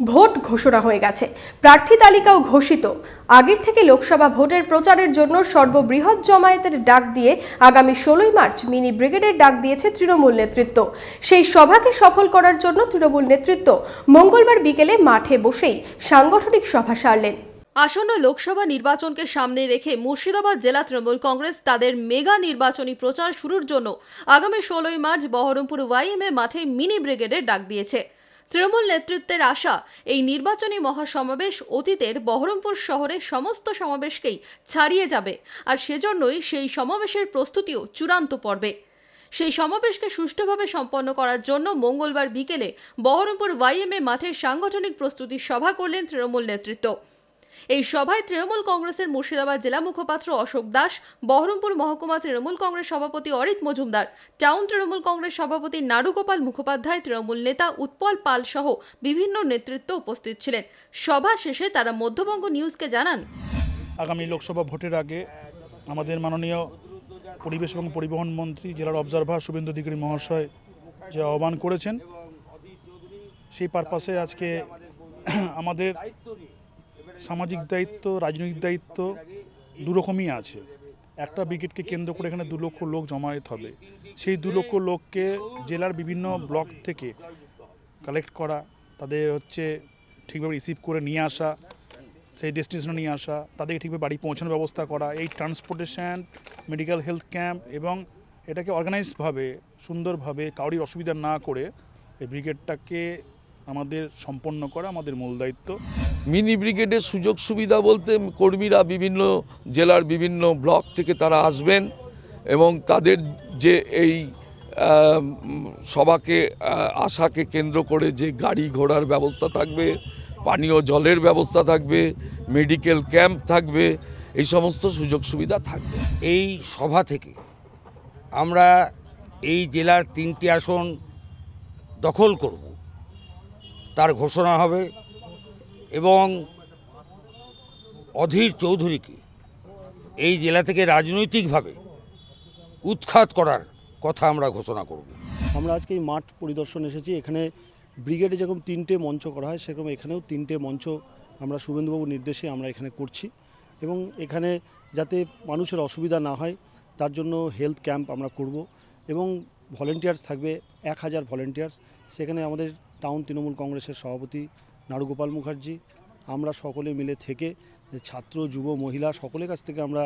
Vote ঘোষণা হয়ে গেছে। প্রার্থী তালিকাও ঘোষিত। আগের থেকে লোকসভা ভোটের প্রচারের জন্য সর্ববৃহৎ জমায়েতের ডাক দিয়ে আগামী ষোলোই মার্চ মিনি ব্রিগেডের ডাক দিয়েছে তৃণমূল নেতৃত্ব। সেই সভাকে সফল করার জন্য তৃণমূল নেতৃত্ব মঙ্গলবার বিকেলে মাঠে বসেই সাংগঠনিক সভা সারলেন। আসন্ন লোকসভা নির্বাচনকে সামনে রেখে মুর্শিদাবাদ জেলা তৃণমূল কংগ্রেস তাদের মেগা নির্বাচনী প্রচার শুরুর জন্য আগামী ষোলোই মার্চ বহরমপুর ওয়াইএমএ মাঠে মিনি ব্রিগেডের ডাক দিয়েছে। তৃণমূল নেতৃত্বের আশা, এই নির্বাচনী মহাসমাবেশ অতীতের বহরমপুর শহরের সমস্ত সমাবেশকেই ছাড়িয়ে যাবে। আর সেজন্যই সেই সমাবেশের প্রস্তুতিও চূড়ান্ত পর্বে। সেই সমাবেশকে সুষ্ঠুভাবে সম্পন্ন করার জন্য মঙ্গলবার বিকেলে বহরমপুর ওয়াইএমএ মাঠের সাংগঠনিক প্রস্তুতি সভা করলেন তৃণমূল নেতৃত্ব। এই সভায় তৃণমূল কংগ্রেসের মুর্শিদাবাদ জেলা মুখপাত্র অশোক দাস, বহরমপুর মহকুমা তৃণমূল কংগ্রেস সভাপতি অরিত মজুমদার, টাউন তৃণমূল কংগ্রেস সভাপতি নারুগোপাল মুখোপাধ্যায়, তৃণমূল নেতা উৎপল পাল সহ বিভিন্ন নেতৃত্ব উপস্থিত ছিলেন। সভা শেষে তারা মধ্যবঙ্গ নিউজকে জানান। আগামী লোকসভা ভোটের আগে আমাদের মাননীয় পরিবেশ এবং পরিবহন মন্ত্রী, জেলার অবজারভার শুভেন্দু অধিকারী মহাশয় যে আহ্বান করেছেন, সেই পারপাসে আজকে আমাদের সামাজিক দায়িত্ব, রাজনৈতিক দায়িত্ব দুরকমই আছে। একটা ব্রিগেডকে কেন্দ্র করে এখানে দু লক্ষ লোক জমায়েত হবে। সেই দু লক্ষ লোককে জেলার বিভিন্ন ব্লক থেকে কালেক্ট করা, তাদের হচ্ছে ঠিকভাবে রিসিভ করে নিয়ে আসা, সেই ডেস্টিনেশনে নিয়ে আসা, তাদেরকে ঠিকভাবে বাড়ি পৌঁছানোর ব্যবস্থা করা, এই ট্রান্সপোর্টেশন, মেডিকেল হেলথ ক্যাম্প এবং এটাকে অর্গানাইজভাবে সুন্দরভাবে কাউরির অসুবিধা না করে এই ব্রিগেডটাকে আমাদের সম্পন্ন করা আমাদের মূল দায়িত্ব। মিনি ব্রিগেডের সুযোগ সুবিধা বলতে কর্মীরা বিভিন্ন জেলার বিভিন্ন ব্লক থেকে তারা আসবেন এবং তাদের যে এই সভাকে আশাকে কেন্দ্র করে যে গাড়ি ঘোড়ার ব্যবস্থা থাকবে পানীয় জলের ব্যবস্থা থাকবে মেডিকেল ক্যাম্প থাকবে এই সমস্ত সুযোগ সুবিধা থাকবে। এই সভা থেকে আমরা এই জেলার তিনটি আসন দখল করব। তার ঘোষণা হবে এবং অধীর চৌধুরীকে এই জেলা থেকে রাজনৈতিকভাবে উৎখাত করার কথা আমরা ঘোষণা করব। আমরা আজকে এই মাঠ পরিদর্শন এসেছি। এখানে ব্রিগেডে যেরকম তিনটে মঞ্চ করা হয়, সেরকম এখানেও তিনটে মঞ্চ আমরা শুভেন্দুবাবুর নির্দেশে আমরা এখানে করছি এবং এখানে যাতে মানুষের অসুবিধা না হয়, তার জন্য হেলথ ক্যাম্প আমরা করব এবং ভলেন্টিয়ার্স থাকবে, এক হাজার ভলেন্টিয়ার্স। সেখানে আমাদের টাউন তৃণমূল কংগ্রেসের সভাপতি নারুগোপাল মুখার্জি। আমরা সকলে মিলে থেকে ছাত্র, যুব, মহিলা সকলের কাছ থেকে আমরা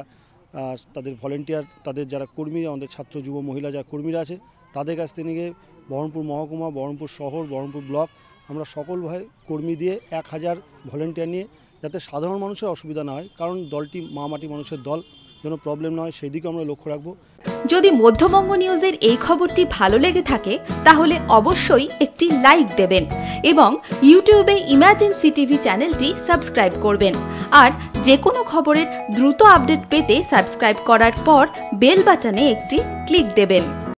তাদের ভলেন্টিয়ার তাদের যারা কর্মী, আমাদের ছাত্র, যুব, মহিলা যারা কর্মীরা আছে, তাদের কাছ থেকে বহরমপুর মহকুমা, বহরমপুর শহর, বহরমপুর ব্লক আমরা সকল ভাই কর্মী দিয়ে এক হাজার ভলেন্টিয়ার নিয়ে যাতে সাধারণ মানুষের অসুবিধা না হয়। কারণ দলটি মা মাটি মানুষের দল। যেন প্রবলেম নয় সেই দিকে আমরা লক্ষ্য রাখব। যদি মধ্যবঙ্গ নিউজের এই খবরটি ভালো লেগে থাকে, তাহলে অবশ্যই একটি লাইক দেবেন এবং ইউটিউবে ইমাজিন সিটিভি চ্যানেলটি সাবস্ক্রাইব করবেন। আর যে কোনো খবরের দ্রুত আপডেট পেতে সাবস্ক্রাইব করার পর বেল বাটনে একটি ক্লিক দেবেন।